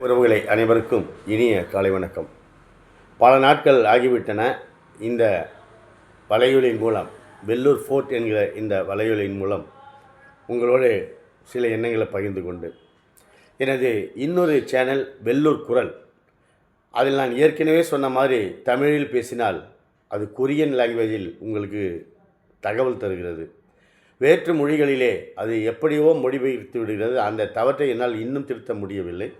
உறவுகளை அனைவருக்கும் இனிய காலை வணக்கம். பல நாட்கள் ஆகிவிட்டன. இந்த வலையொலியின் மூலம் வெள்ளூர் ஃபோர்ட் என்கிற இந்த வலையொலியின் மூலம் உங்களோடு சில எண்ணங்களை பகிர்ந்து கொண்டு எனது இன்னொரு சேனல் வெள்ளூர் குரல். அதில் நான் ஏற்கனவே சொன்ன மாதிரி தமிழில் பேசினால் அது கொரியன் லாங்குவேஜில் உங்களுக்கு தகவல் தருகிறது. வேற்று மொழிகளிலே அது எப்படியோ மொழிபெயர்த்து விடுகிறது. அந்த தவற்றை என்னால் இன்னும் திருத்த முடியவில்லை.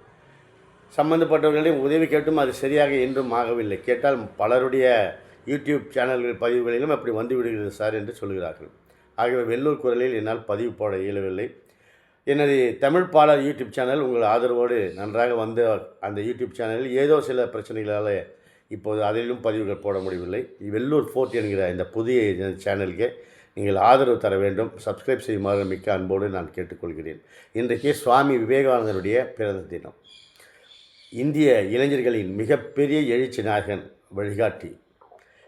சம்பந்தப்பட்டவர்களிடம் உதவி கேட்டும் அது சரியாக என்றும் ஆகவில்லை. கேட்டால் பலருடைய யூடியூப் சேனல்கள் பதிவுகளிலும் அப்படி வந்து விடுகிறது சார் என்று சொல்கிறார்கள். ஆகவே வெள்ளூர் குரலில் என்னால் பதிவு போட இயலவில்லை. எனது தமிழ் பாடல் யூடியூப் சேனல் உங்கள் ஆதரவோடு நன்றாக வந்து அந்த யூடியூப் சேனலில் ஏதோ சில பிரச்சனைகளால் இப்போது அதிலும் பதிவுகள் போட முடியவில்லை. வெள்ளூர் ஃபோர்ட் என்கிற இந்த புதிய சேனலுக்கு நீங்கள் ஆதரவு தர வேண்டும். சப்ஸ்கிரைப் செய்யுமாறு மிக்க அன்போடு நான் கேட்டுக்கொள்கிறேன். இன்றைக்கு சுவாமி விவேகானந்தருடைய பிறந்த தினம். இந்திய இளைஞர்களின் மிகப்பெரிய எழுச்சி நாயகன் வழிகாட்டி.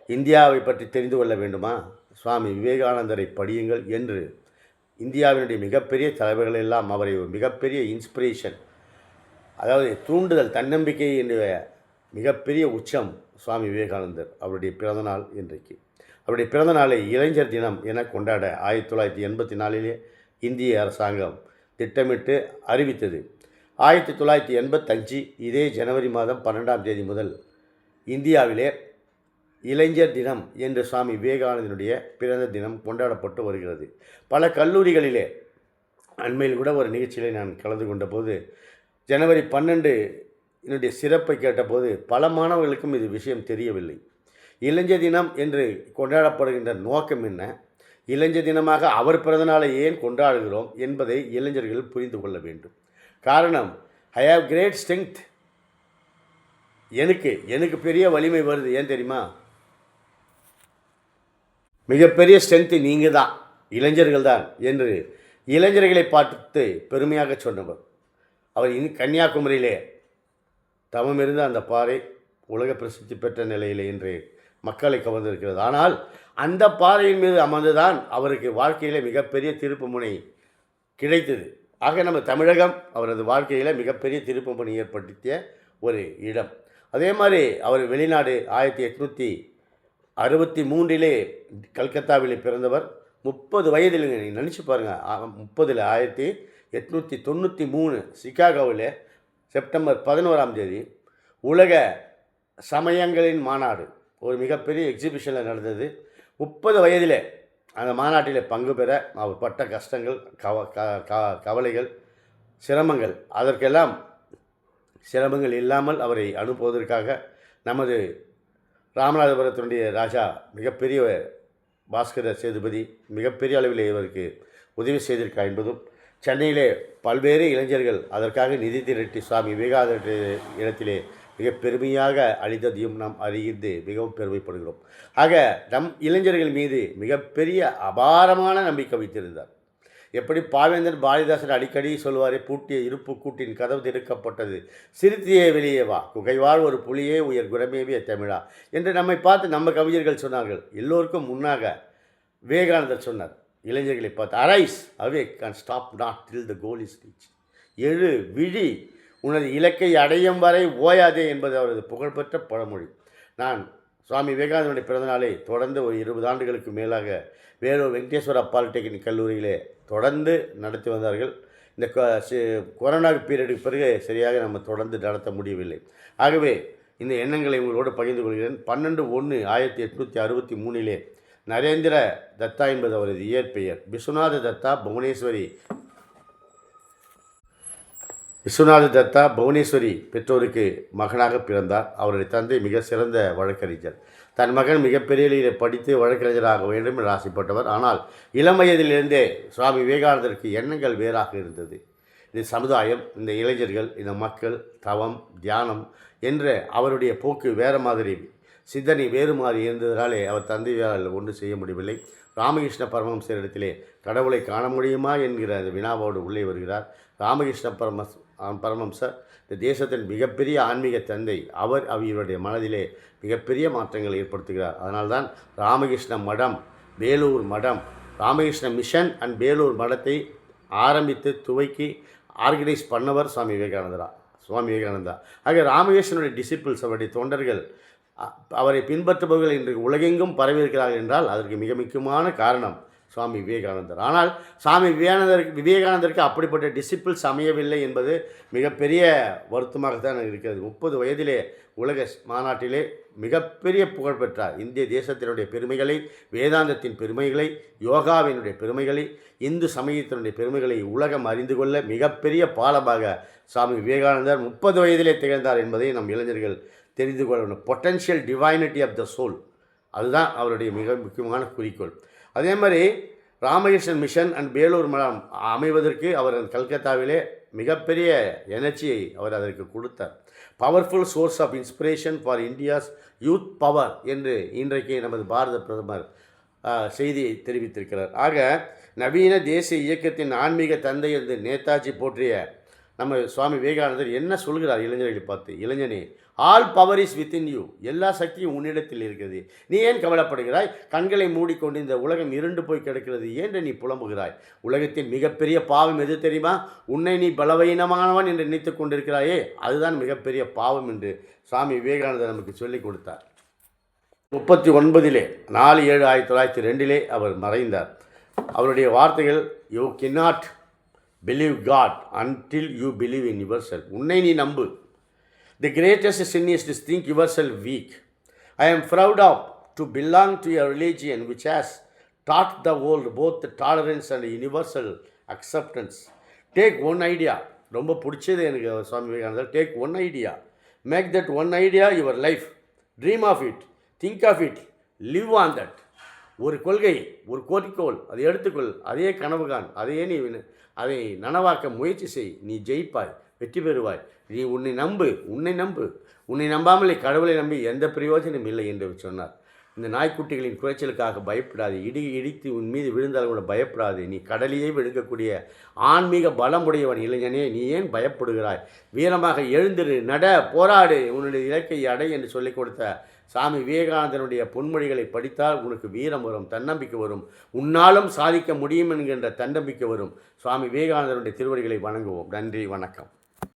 இந்தியாவை பற்றி தெரிந்து கொள்ள வேண்டுமா? சுவாமி விவேகானந்தரை படியுங்கள் என்று. இந்தியாவினுடைய மிகப்பெரிய தலைவர்கள் எல்லாம் அவரை ஒரு மிகப்பெரிய இன்ஸ்பிரேஷன் அதாவது தூண்டுதல் தன்னம்பிக்கை என்ற மிகப்பெரிய உச்சம் சுவாமி விவேகானந்தர் அவருடைய பிறந்தநாள் இன்றைக்கு. அவருடைய பிறந்தநாளை இளைஞர் தினம் என கொண்டாட ஆயிரத்தி தொள்ளாயிரத்தி எண்பத்தி நாலிலே இந்திய அரசாங்கம் திட்டமிட்டு அறிவித்தது. ஆயிரத்தி தொள்ளாயிரத்தி எண்பத்தஞ்சு இதே ஜனவரி மாதம் பன்னெண்டாம் தேதி முதல் இந்தியாவிலே இளைஞர் தினம் என்று சுவாமி விவேகானந்தனுடைய பிறந்த தினம் கொண்டாடப்பட்டு வருகிறது. பல கல்லூரிகளிலே அண்மையில் கூட ஒரு நிகழ்ச்சியிலே நான் கலந்து கொண்ட போது ஜனவரி பன்னெண்டு என்னுடைய சிறப்பை கேட்டபோது பல மாணவர்களுக்கும் இது விஷயம் தெரியவில்லை. இளைஞர் தினம் என்று கொண்டாடப்படுகின்ற நோக்கம் என்ன? இளைஞர் தினமாக அவர் பிறந்தநாளை ஏன் கொண்டாடுகிறோம் என்பதை இளைஞர்கள் புரிந்து கொள்ள வேண்டும். காரணம் ஐ ஹாவ் கிரேட் ஸ்ட்ரென்த் எனக்கு எனக்கு பெரிய வலிமை வருது ஏன் தெரியுமா? மிகப்பெரிய ஸ்ட்ரென்த்து நீங்கள் தான் இளைஞர்கள் தான் என்று இளைஞர்களை பார்த்து பெருமையாக சொன்னவர். அவர் இனி கன்னியாகுமரியிலே தவம் இருந்த அந்த பாறை உலக பிரசித்தி பெற்ற நிலையிலே இன்று மக்களை கவர்ந்திருக்கிறது. ஆனால் அந்த பாறையின் மீது அமர்ந்துதான் அவருக்கு வாழ்க்கையிலே மிகப்பெரிய திருப்பு முனை கிடைத்தது. ஆக நம்ம தமிழகம் அவரது வாழ்க்கையில் மிகப்பெரிய திருப்பம்பணி ஏற்படுத்திய ஒரு இடம். அதே மாதிரி அவர் வெளிநாடு ஆயிரத்தி எட்நூற்றி அறுபத்தி மூன்றிலே கல்கத்தாவில் பிறந்தவர். முப்பது வயதில் நீங்கள் நினச்சி பாருங்கள் முப்பதில் ஆயிரத்தி எட்நூற்றி தொண்ணூற்றி மூணு சிகாகோவில் செப்டம்பர் பதினோராம் தேதி உலக சமயங்களின் மாநாடு ஒரு மிகப்பெரிய எக்ஸிபிஷனில் நடந்தது. முப்பது வயதிலே அந்த மாநாட்டில் பங்கு பெற அவர் பட்ட கஷ்டங்கள் கவ க க கவலைகள் சிரமங்கள் அதற்கெல்லாம் சிரமங்கள் இல்லாமல் அவரை அனுப்புவதற்காக நமது ராமநாதபுரத்தினுடைய ராஜா மிகப்பெரிய பாஸ்கர சேதுபதி மிகப்பெரிய அளவில் இவருக்கு உதவி செய்திருக்கார் என்பதும் சென்னையிலே பல்வேறு இளைஞர்கள் அதற்காக நிதி திரட்டி சுவாமி விவேகானந்த இடத்திலே மிக பெருமையாக அளித்ததையும் நாம் அறிந்து மிகவும் பெருமைப்படுகிறோம். ஆக நம் இளைஞர்கள் மீது மிகப்பெரிய அபாரமான நம்பிக்கை வைத்திருந்தார். எப்படி பாவேந்தன் பாரதிதாசன் அடிக்கடி சொல்வார் பூட்டிய இருப்பு கூட்டின் கதவு திறக்கப்பட்டது சிறுத்தையே வெளியே வா குகைவாழ் ஒரு புலியே உயர் குணமேவிய தமிழா என்று நம்மை பார்த்து நம்ம கவிஞர்கள் சொன்னார்கள். எல்லோருக்கும் முன்னாக விவேகானந்தர் சொன்னார். இளைஞர்களை பார்த்து arise awake Khan stop not till the goal is reach எழு விழி உனது இலக்கை அடையும் வரை ஓயாதே என்பது அவரது புகழ்பெற்ற பழமொழி. நான் சுவாமி விவேகானந்தனுடைய பிறந்தநாளை தொடர்ந்து ஒரு இருபது ஆண்டுகளுக்கு மேலாக வேலூர் வெங்கடேஸ்வரா பாலிடெக்னிக் கல்லூரியிலே தொடர்ந்து நடத்தி வந்தார்கள். இந்த கொ- கொரோனா பீரியடுக்கு பிறகு சரியாக நம்ம தொடர்ந்து நடத்த முடியவில்லை. ஆகவே இந்த எண்ணங்களை உங்களோடு பகிர்ந்து கொள்கிறேன். பன்னெண்டு ஒன்று ஆயிரத்தி எட்நூற்றி அறுபத்தி மூணிலே நரேந்திர தத்தா என்பது அவரது இயற்பெயர். விஸ்வநாத தத்தா புவனேஸ்வரி விஸ்வநாத தத்தா புவனேஸ்வரி பெற்றோருக்கு மகனாக பிறந்தார். அவருடைய தந்தை மிக சிறந்த வழக்கறிஞர். தன் மகன் மிகப்பெரிய படித்து வழக்கறிஞராக வேண்டும் என்று ஆசைப்பட்டவர். ஆனால் இளம் வயதிலிருந்தே சுவாமி விவேகானந்தருக்கு எண்ணங்கள் வேறாக இருந்தது. இந்த சமுதாயம் இந்த இளைஞர்கள் இந்த மக்கள் தவம் தியானம் என்ற அவருடைய போக்கு வேறு மாதிரி சிந்தனை வேறு மாதிரி இருந்ததனாலே அவர் தந்தையால் ஒன்றும் செய்ய முடியவில்லை. ராமகிருஷ்ண பரமஹம்சர் இடத்திலே கடவுளை காண முடியுமா என்கிற அந்த வினாவோடு உள்ளே வருகிறார். ராமகிருஷ்ண பரமஸ் பரமம்சர் இந்த தேசத்தின் மிகப்பெரிய ஆன்மீக தந்தை அவர் அவருடைய மனதிலே மிகப்பெரிய மாற்றங்களை ஏற்படுத்துகிறார். அதனால்தான் ராமகிருஷ்ண மடம் வேலூர் மடம் ராமகிருஷ்ண மிஷன் அண்ட் வேலூர் மடத்தை ஆரம்பித்து துவக்கி ஆர்கனைஸ் பண்ணவர் சுவாமி விவேகானந்தரா சுவாமி விவேகானந்தா. ஆக ராமகிருஷ்ணனுடைய டிசிப்பிள்ஸ் அவருடைய தொண்டர்கள் அவரை பின்பற்றுபவர்கள் இன்று உலகெங்கும் பரவியிருக்கிறார்கள் என்றால் அதற்கு மிக முக்கியமான காரணம் சுவாமி விவேகானந்தர். ஆனால் சுவாமி விவேகானந்தருக்கு விவேகானந்தருக்கு அப்படிப்பட்ட டிசிப்பிள்ஸ் அமையவில்லை என்பது மிகப்பெரிய வருத்தமாகத்தான் இருக்கிறது. முப்பது வயதிலே உலக மாநாட்டிலே மிகப்பெரிய புகழ் பெற்றார். இந்திய தேசத்தினுடைய பெருமைகளை வேதாந்தத்தின் பெருமைகளை யோகாவினுடைய பெருமைகளை இந்து சமயத்தினுடைய பெருமைகளை உலகம் அறிந்து கொள்ள மிகப்பெரிய பாலமாக சுவாமி விவேகானந்தர் முப்பது வயதிலே திகழ்ந்தார் என்பதை நம் இளைஞர்கள் தெரிந்து கொள்ள வேண்டும் potential divinity of the soul அதுதான் அவருடைய மிக முக்கியமான குறிக்கோள். அதே மாதிரி ராமகிருஷ்ணன் மிஷன் அண்ட் வேலூர் மலம் அமைவதற்கு அவர் கல்கத்தாவிலே மிகப்பெரிய எனர்ஜியை அவர் அதற்கு கொடுத்தார். Powerful source of inspiration for India's youth power என்று இன்றைக்கு நமது பாரத பிரதமர் செய்தியை தெரிவித்திருக்கிறார். ஆக நவீன தேசிய இயக்கத்தின் ஆன்மீக தந்தை என்று நேதாஜி போற்றிய நம்ம சுவாமி விவேகானந்தர் என்ன சொல்கிறார்? இளைஞர்களை பார்த்து இளைஞனே all power is within you எல்லா சக்தியும் உன்னிடத்தில் இருக்கிறது. நீ ஏன் கவலைப்படுகிறாய்? கண்களை மூடிக்கொண்டு இந்த உலகம் இருண்டு போய் கிடக்கிறது. ஏன்று நீ புலம்புகிறாய்? உலகத்தின் மிகப்பெரிய பாவம் எது தெரியுமா? உன்னை நீ பலவீனமானவன் என்று நினைத்து கொண்டிருக்கிறாயே அதுதான் மிகப்பெரிய பாவம் என்று சுவாமி விவேகானந்தர் நமக்கு சொல்லிக் கொடுத்தார். முப்பத்தி ஒன்பதிலே நாலு ஏழு ஆயிரத்தி தொள்ளாயிரத்தி ரெண்டிலே அவர் மறைந்தார். அவருடைய வார்த்தைகள் you cannot believe God until you believe in yourself உன்னை நீ நம்பு. The greatest sin is think yourself weak I am proud of to belong to your religion which has taught the world both tolerance and universal acceptance take one idea ரொம்ப பிடிச்சது எனக்கு சுவாமி விவேகானந்தர். Take one idea make that one idea your life dream of it think of it live on that ஒரு கொள்கை ஒரு கோரிக்கோள் அதை எடுத்துக்கொள். அதே கனவுகான் அதையே நீ அதை நனவாக்க முயற்சி செய். நீ ஜெயிப்பாய். வெற்றி பெறுவாய். நீ உன்னை நம்பு உன்னை நம்பு. உன்னை நம்பாமலே கடவுளை நம்பி எந்த பிரயோஜனம் இல்லை என்று சொன்னார். இந்த நாய்க்குட்டிகளின் குறைச்சலுக்காக பயப்படாது. இடி இடித்து உன் மீது விழுந்தாலும் கூட பயப்படாது. நீ கடலையே விழுங்கக்கூடிய ஆன்மீக பலமுடையவன் இளைஞனே நீ ஏன் பயப்படுகிறாய்? வீரமாக எழுந்திரு நட போராடு. உன்னுடைய இலக்கை அடை என்று சொல்லிக் கொடுத்த சாமி விவேகானந்தனுடைய பொன்மொழிகளை படித்தால் உனக்கு வீரம் வரும் தன்னம்பிக்கை வரும். உன்னாலும் சாதிக்க முடியும் என்கின்ற தன்னம்பிக்கை வரும். சுவாமி விவேகானந்தனுடைய திருவடிகளை வணங்குவோம். நன்றி வணக்கம்.